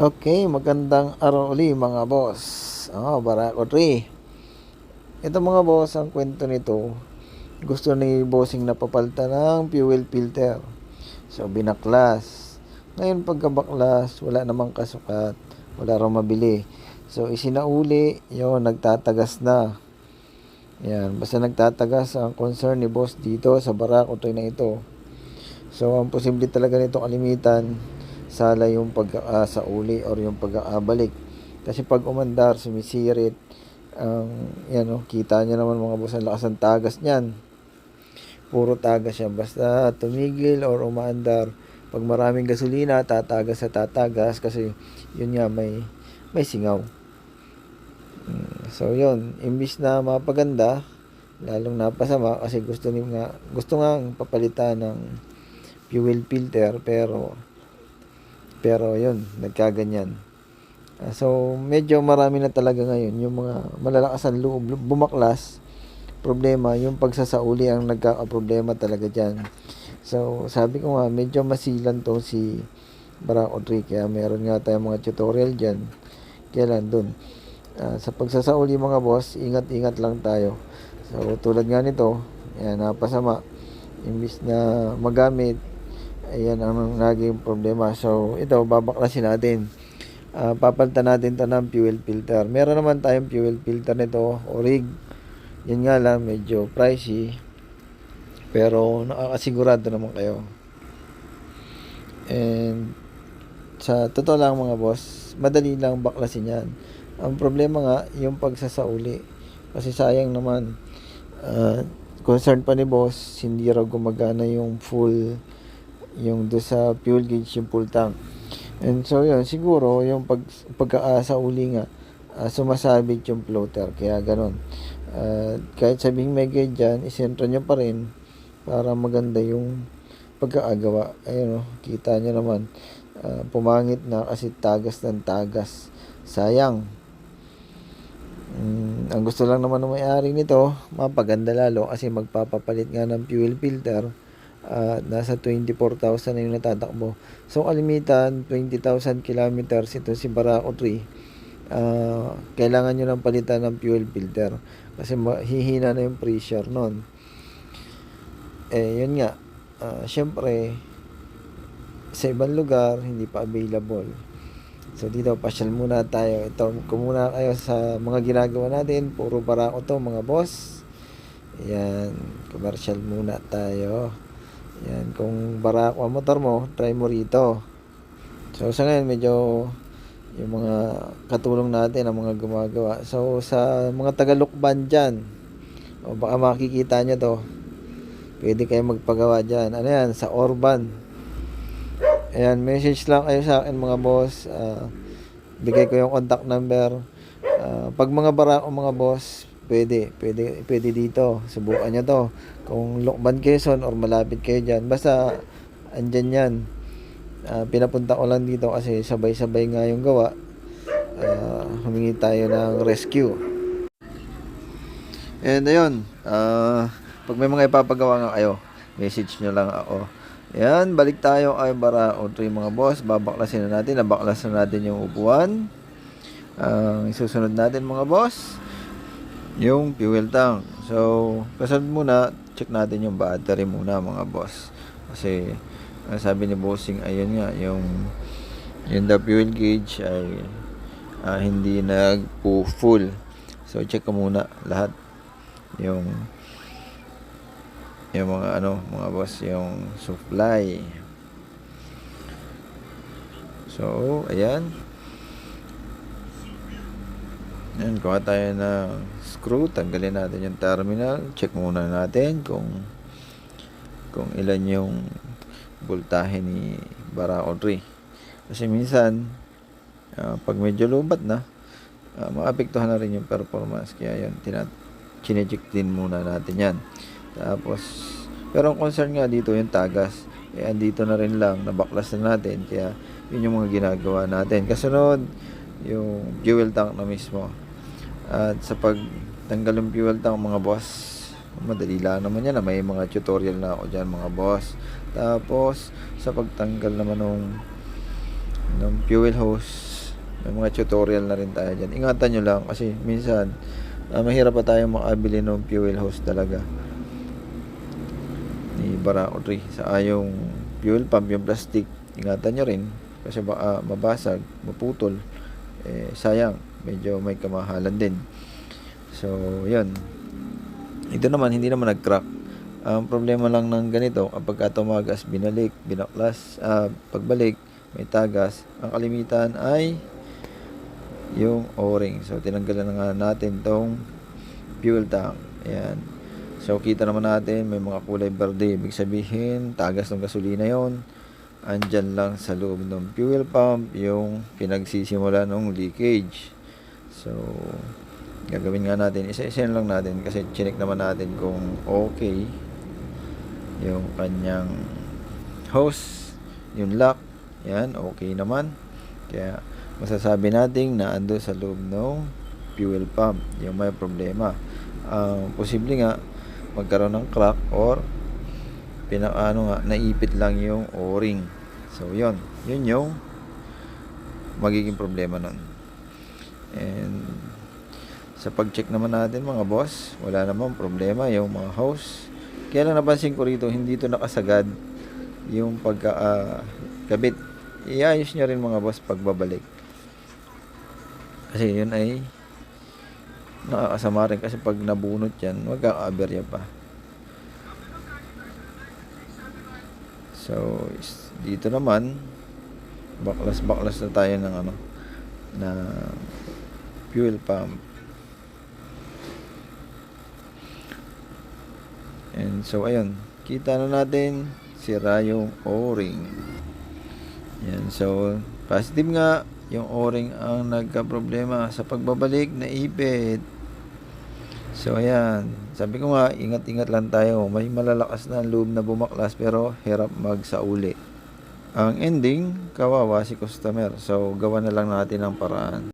Okay, magandang araw uli mga boss. Oh, Barako 3. Ito mga boss, ang kwento nito, gusto ni bossing na papalta ng fuel filter. So, binaklas. Ngayon pagkabaklas, wala namang kasukat. Wala raw mabili. So, isinauli, yun, nagtatagas na. Yan, basta nagtatagas ang concern ni boss dito sa Barako 3 na ito. So, ang posible talaga nitong kalimitan, sala yung pagkaka uli or yung pagkakabalik. Kasi pag umandar, sumisirit, ang yan oh, kita niya naman mga boss, ang lakas ng tagas niyan. Puro tagas siya. Basta tumigil or umaandar, pag maraming gasolina, tatagas sa tatagas kasi yun nga may may singaw. Mm, So yun, imbis na mapaganda, lalong napasama kasi gusto ni nga gusto nga papalitan ng fuel filter pero pero yun, nagkaganyan. Ah, so, medyo marami na talaga ngayon yung mga malalakas ang loob, bumaklas. Problema, yung pagsasauli ang nagkakaproblema talaga dyan. So, sabi ko nga, medyo masilan to si Barako 3. Kaya meron nga tayong mga tutorial dyan. Kailan dun. Ah, sa pagsasauli mga boss, ingat-ingat lang tayo. So, tulad nga nito, yan, napasama. Imbis na magamit, ayan ang naging problema. So, ito, babaklasin natin. Ah, papalitan natin to ng fuel filter. Meron naman tayong fuel filter nito, Orig. Yan nga lang, medyo pricey. Pero nakakasigurado naman kayo. And sa totoo lang mga boss, madali lang baklasin yan. Ang problema nga, yung pagsasauli. Kasi sayang naman, ah, concern pa ni boss, hindi raw gumagana yung full yung do sa fuel gauge yung full tank. And so yun, siguro yung pag pagkaasauli nga ah, sumasabit yung floater kaya ganun. Ah, kahit sabing may guide dyan, isentro nyo pa rin para maganda yung pagkaagawa. Ayun oh, kita nyo naman. ah, pumangit na kasi tagas ng tagas. Sayang. Mm, ang gusto lang naman ng may-ari nito, mapaganda lalo kasi magpapapalit nga ng fuel filter at nasa 24,000 na yung natatakbo. So, kalimitan, 20,000 kilometers ito si Barako 3. Ah, kailangan nyo ng palitan ng fuel filter kasi mahihina na yung pressure nun. Eh, yun nga. Ah, Siyempre, sa ibang lugar, hindi pa available. So, dito, pasyal muna tayo. Ito, kumuna kayo sa mga ginagawa natin. Puro Barako to, mga boss. Yan, commercial muna tayo. Yan, kung barako ang motor mo, try mo rito. So, sa ngayon, medyo yung mga katulong natin ang mga gumagawa. So, sa mga tagalukban dyan, o baka makikita nyo to, pwede kayo magpagawa dyan. Ano yan? Sa Orban. Ayan, message lang kayo sa akin mga boss. Ah, bigay ko yung contact number. Ah, pag mga barako mga boss, pwede, pwede, pwede dito. Subukan nyo to. Kung Lokban Quezon or malapit kayo dyan, basta andyan yan. Ah, pinapunta ko lang dito kasi sabay-sabay nga yung gawa. Ah, humingi tayo ng rescue. And ayun, ah, pag may mga ipapagawa nga kayo, message nyo lang ako. Yan, balik tayo ay bara o ito yung mga boss. Babaklasin na natin. Nabaklas na natin yung upuan. Ang isusunod natin mga boss, yung fuel tank. So, kasunod muna, check natin yung battery muna mga boss. Kasi, sabi ni bossing, ayun nga, yung yung the fuel gauge ay ah, hindi nag-full. So, check ko muna lahat. Yung yung mga ano, mga boss, yung supply. So, ayan. Ayan, kuha tayo ng screw. Tanggalin natin yung terminal. Check muna natin kung kung ilan yung voltahe ni Barao 3. Kasi minsan, ah, pag medyo lubat na, uh, maapektuhan na rin yung performance. Kaya yun, tinat chinecheck din muna natin yan. Tapos, pero ang concern nga dito yung tagas. Eh, andito na rin lang, nabaklas na natin. Kaya, yun yung mga ginagawa natin. Kasunod, yung fuel tank na mismo. At sa pagtanggal ng fuel tank, mga boss, madali lang naman yan. May mga tutorial na ako dyan, mga boss. Tapos, sa pagtanggal naman ng, ng fuel hose, May mga tutorial na rin tayo dyan. Ingatan nyo lang kasi minsan ah, mahirap pa tayo makabili ng fuel hose talaga. Ni Barako 3 sa ayong fuel pump yung plastic. Ingatan nyo rin kasi baka mabasag, maputol. Eh, sayang, medyo may kamahalan din. So, yun. Ito naman, hindi naman nag-crack. Ang problema lang ng ganito, kapag ka tumagas, binalik, binaklas, ah, pagbalik, may tagas, ang kalimitan ay yung o-ring. So, tinanggalan na nga natin tong fuel tank. Ayan. So, kita naman natin, may mga kulay berde. Ibig sabihin, tagas ng gasolina yon Andyan lang sa loob ng fuel pump, yung pinagsisimula ng leakage. So, gagawin nga natin, isa-isa lang natin kasi chinek naman natin kung okay yung kanyang hose, yung lock, yan, okay naman. Kaya, masasabi natin na ando sa loob ng fuel pump, yung may problema. Ang posible nga, magkaroon ng crack or pinakaano nga, naipit lang yung o-ring. So, yun. Yun yung magiging problema nun. And, sa pag-check naman natin mga boss, wala namang problema yung mga hose. Kaya lang napansin ko rito, hindi ito nakasagad yung pagka ah, kabit. Iayos nyo rin mga boss pagbabalik. Kasi yun ay nakakasama rin kasi pag nabunot yan, magkaka-aberya pa. So, dito naman, baklas-baklas na tayo ng ano, na fuel pump. And so, ayun, kita na natin, sira yung o-ring. Yan, so, positive nga, yung o-ring ang nagka-problema sa pagbabalik na ipit. So, ayan. Sabi ko nga, ingat-ingat lang tayo. May malalakas na loob na bumaklas pero hirap magsauli. Ang ending, kawawa si customer. So, gawa na lang natin ang paraan.